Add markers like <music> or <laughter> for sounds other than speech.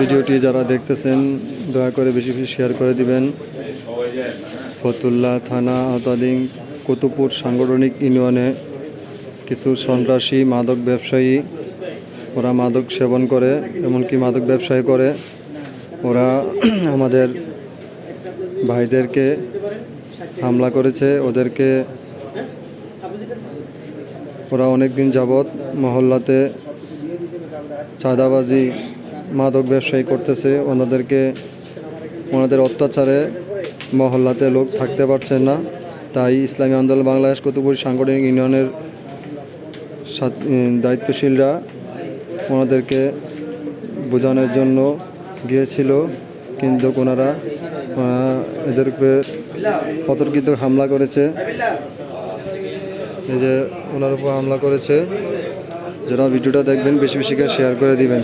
ভিডিওটি যারা দেখতেছেন, দয়া করে বেশি বেশি শেয়ার করে দিবেন। ফতুল্লা থানা আওতাধীন কুতুবপুর সাংগঠনিক ইউনিয়নে কিছু সন্ত্রাসী মাদক ব্যবসায়ী, ওরা মাদক সেবন করে, এমনকি মাদক ব্যবসায়ী করে। ওরা <clears throat> আমাদের ভাইদেরকে হামলা করেছে, ওদেরকে ওরা অনেক দিন যাবৎ মহল্লাতে চাঁদাবাজি, মাদক ব্যবসায়ী করতেছে। ওনাদেরকে, ওনাদের অত্যাচারে মহল্লাতে লোক থাকতে পারছেন না। তাই ইসলামী আন্দোলন বাংলাদেশ কতুপুর সাংগঠনিক ইউনিয়নের দায়িত্বশীলরা ওনাদেরকে বোঝানোর জন্য গিয়েছিল। কিন্তু ওনারা এদের উপরে অতর্কিত হামলা করেছে। এই যে ওনার উপর হামলা করেছে। যারা ভিডিওটা দেখবেন বেশি বেশি করে শেয়ার করে দিবেন।